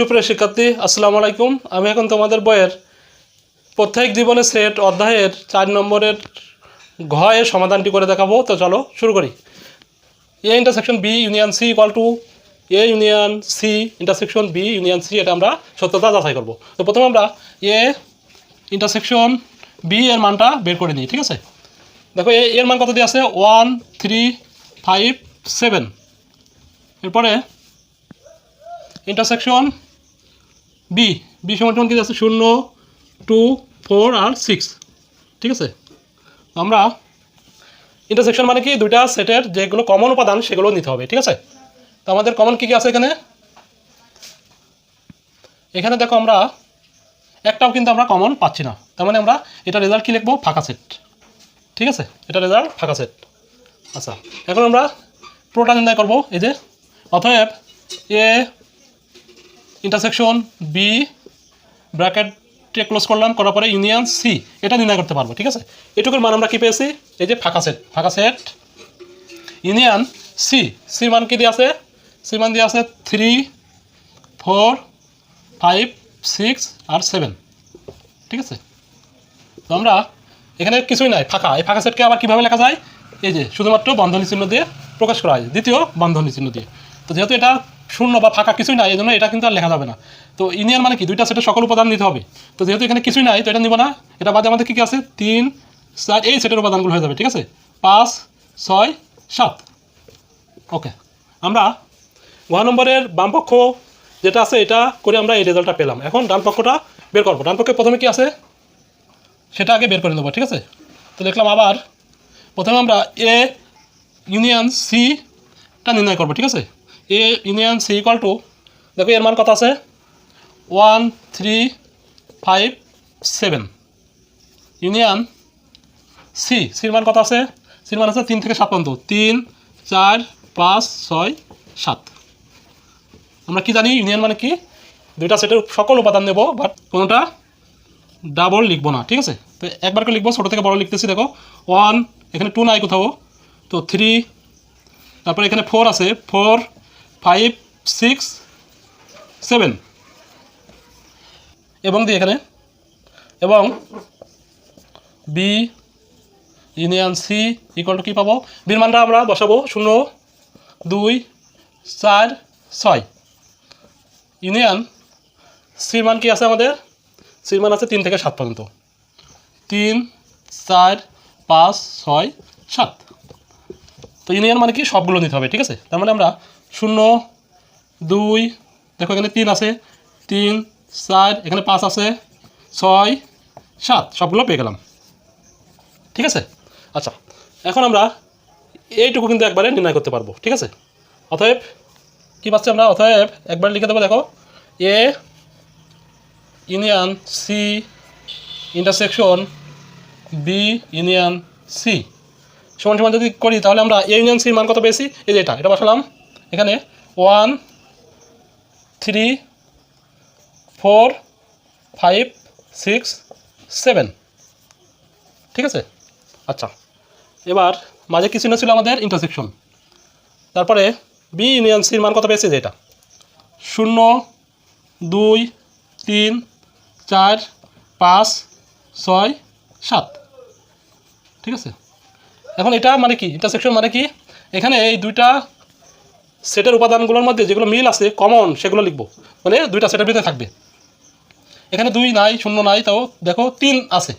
সুপ্রিয় শিক্ষার্থী, আসসালামু আলাইকুম। আমি এখন তোমাদের বইয়ের প্রত্যেক জীবনের সেট অধ্যায়ের চার নম্বরের ঘ এর সমাধানটি করে দেখাবো। তো চলো, শুরু করি। A intersection B union C equal to A union C intersection B union C এটা আমরা সত্যতা যাচাই করব। তো প্রথমে আমরা এ ইন্টারসেকশন বি এর মানটা বের করে নিই, ঠিক আছে? দেখো এ এর মান কত দিয়ে আছে? ওয়ান থ্রি ফাইভ সেভেন এরপরে ইন্টারসেকশন বি বি সমান সমান কি আছে? শূন্য টু ফোর আর সিক্স ঠিক আছে? আমরা ইন্টারসেকশন মানে কি? দুইটা সেটের যেগুলো কমন উপাদান, সেগুলো নিতে হবে। ঠিক আছে? তো আমাদের কমন কী কী আছে এখানে? এখানে দেখো আমরা একটাও কিন্তু আমরা কমন পাচ্ছি না। তার মানে আমরা এটা রেজাল্ট কী লিখব? ফাঁকা সেট ঠিক আছে? এটা রেজাল্ট ফাঁকা সেট আচ্ছা এখন আমরা পুরোটা নির্ণয় করব। এই যে, অতএব এ ইন্টারসেকশন বি ব্র্যাকেটে ক্লোজ করলাম, করার পরে ইউনিয়ন সি এটা নির্ণয় করতে পারব, ঠিক আছে? এটুকুর মান আমরা কী পেয়েছি? এই যে ফাঁকা সেট ফাঁকা সেট ইউনিয়ন সি সি মান কি দিয়ে আছে? সি মান দিয়ে আছে থ্রি ফোর ফাইভ সিক্স আর সেভেন ঠিক আছে? তো আমরা এখানে কিছুই নাই, ফাঁকা। এই ফাঁকা সেটকে আবার কীভাবে লেখা যায়? এই যে শুধুমাত্র বন্ধনী চিহ্ন দিয়ে প্রকাশ করা হয়। দ্বিতীয় বন্ধনী চিহ্ন দিয়ে। তো যেহেতু এটা শূন্য বা ফাঁকা কিছুই নাই এই জন্য এটা কিন্তু আর লেখা যাবে না। তো ইউনিয়ন মানে কি? দুইটা সেটের সকল উপাদান নিতে হবে। তো যেহেতু এখানে কিছুই নাই, তো এটা নিব না। এটা বাদে আমাদের কী কী আছে? তিন, চার, এই সেটের উপাদানগুলো হয়ে যাবে, ঠিক আছে? পাঁচ, ছয়, সাত। ওকে আমরা ঘ নম্বরের বামপক্ষ যেটা আছে, এটা করে আমরা এই রেজাল্টটা পেলাম। এখন ডান পক্ষটা বের করব। ডান পক্ষে প্রথমে কি আছে? সেটা আগে বের করে নেব, ঠিক আছে? তো দেখলাম আবার প্রথমে আমরা এ ইউনিয়ন সিটা নির্ণয় করব, ঠিক আছে? A union C equal to দেখো এর মান কত আছে? One three five seven union C সির মান কত আছে? সির মান আছে তিন থেকে সাত পর্যন্ত। তিন, চার, পাঁচ, ছয়, সাত। আমরা কি জানি ইউনিয়ন মানে কি? দুইটা সেটের সকল উপাদান নেব বাট কোনোটা ডাবল লিখব না, ঠিক আছে? তো একবার করে লিখব, ছোটো থেকে বড় লিখতেছি, দেখো। ওয়ান এখানে টু নাই কোথাও। তো থ্রি তারপরে এখানে ফোর আছে। ফোর ফাইভ সিক্স সেভেন এবং দিয়ে এখানে। এবং B union C equal to কী পাবো? বির মানটা আমরা বসাবো শূন্য, দুই, চার, ছয়। ইউনিয়ন সির মান কি আছে আমাদের? সির মান আছে তিন থেকে সাত পর্যন্ত। তিন, চার, পাঁচ, ছয়, সাত। তো ইউনিয়ন মানে কি? সবগুলো নিতে হবে, ঠিক আছে? তার মানে আমরা শূন্য, দুই, দেখো এখানে তিন আছে। তিন, চার, এখানে পাঁচ আছে। ছয়, সাত, সবগুলো পেয়ে গেলাম। ঠিক আছে? আচ্ছা এখন আমরা এইটুকু কিন্তু একবারে নির্ণয় করতে পারব, ঠিক আছে? অতএব, কী পাচ্ছি আমরা? অতএব, একবার লিখে দেবো, দেখো। A union C intersection B union C সমান সমান যদি করি, তাহলে আমরা এ ইউনিয়ন সির মান কত পেয়েছি? এই যে এটা এটা বসালাম। এখানে one three four five six seven ঠিক আছে? আচ্ছা। এবার মাঝে কি চিহ্ন ছিল আমাদের? ইন্টারসেকশন তারপরে বি ইউনিয়ন সির মান কত পেয়েছে? যে এটা। শূন্য, দুই, তিন, চার, পাঁচ, ছয়, সাত। ঠিক আছে? এখন এটা মানে কি? ইন্টারসেকশন মানে কি? এখানে এই দুইটা সেটের উপাদানগুলোর মধ্যে যেগুলো মিল আছে কমন সেগুলো লিখব। মানে দুইটা সেটের ভিতরে থাকবে। এখানে দুই নাই, শূন্য নাই তাও দেখো তিন আছে।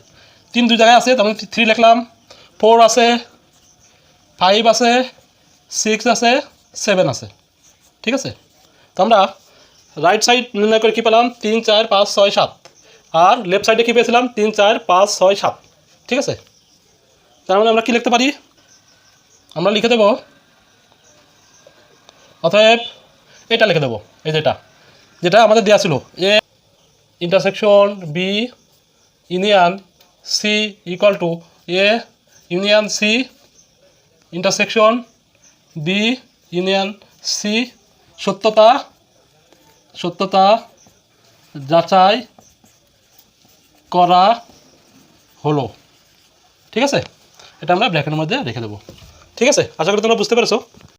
তিন দুই জায়গায় আছে তার মানে থ্রি লিখলাম। ফোর আছে ফাইভ আছে সিক্স আছে সেভেন আছে। ঠিক আছে? তো আমরা রাইট সাইড নির্ণয় করে কী পেলাম? তিন, চার, পাঁচ, ছয়, সাত। আর লেফট সাইডে কী পেয়েছিলাম? তিন, চার, পাঁচ, ছয়, সাত। ঠিক আছে? তার মানে আমরা কী লিখতে পারি? আমরা লিখে দেব। অতএব এটা লিখে দেবো, এই যেটা যেটা আমাদের দেওয়া ছিল। A intersection B union C equal to A union C intersection B union C সত্যতা সত্যতা যাচাই করা হলো। ঠিক আছে? এটা আমরা ব্ল্যাকের মধ্যে রেখে দেবো ঠিক আছে? আশা করি তোমরা বুঝতে পেরেছ।